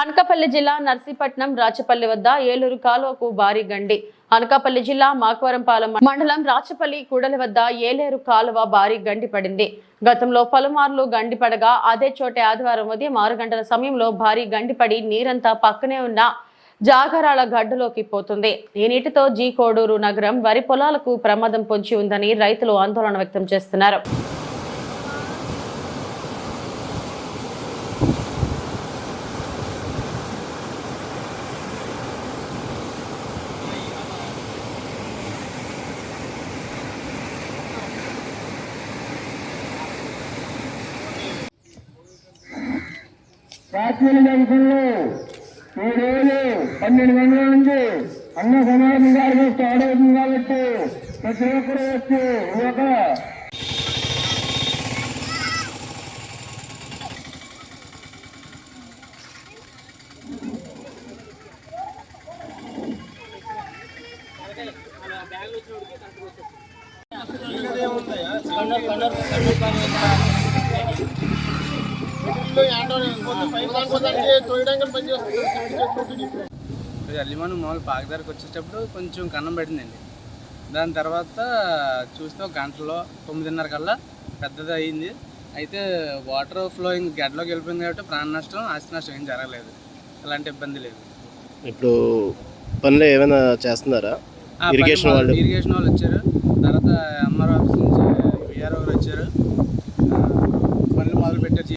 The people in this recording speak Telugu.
అనకాపల్లి జిల్లా నర్సీపట్నం రాచపల్లి వద్ద ఏలూరు కాలువకు భారీ గండి. అనకాపల్లి జిల్లా మాకవరంపాలెం మండలం రాచపల్లి కూడలి వద్ద ఏలేరు కాలువ భారీ గండి పడింది. గతంలో పలుమార్లు గండి పడగా అదే చోట ఆదివారం ఉదయం ఆరు గంటల సమయంలో భారీ గండి పడి నీరంతా పక్కనే ఉన్న జాగరాల గడ్డలోకి పోతుంది. ఈ నీటితో జీ కోడూరు నగరం వరి పొలాలకు ప్రమాదం పొంచి ఉందని రైతులు ఆందోళన వ్యక్తం చేస్తున్నారు. రాత్రి జంక్షన్లో ఏడేళ్ళు పన్నెండు గంటల నుంచి అన్న సమాజం గారికి స్టార్ట్ అవుతుంది కాబట్టి ప్రతి ఒక్కరు వచ్చి యువత కన్నర్ కన్నర్ కన్నర్ అల్లిమాను మామూలు పాకదారికి వచ్చేటప్పుడు కొంచెం కన్నం పడిందండి దాని తర్వాత చూస్తే ఒక గంటలో తొమ్మిదిన్నర కల్లా పెద్దది అయింది. అయితే వాటర్ ఫ్లోయింగ్ గడ్డలోకి వెళ్ళిపోయింది కాబట్టి ప్రాణ నష్టం ఆస్తి నష్టం ఏం జరగలేదు. ఎలాంటి ఇబ్బంది లేదు. ఇప్పుడు పనులు ఏమైనా చేస్తున్నారా? ఇరిగేషన్ వాళ్ళు? ఇరిగేషన్ వాళ్ళు వచ్చారు. తర్వాత ఎంఆర్ ఆఫీస్ నుంచి విఆర్ గారు వచ్చారు. ఆ,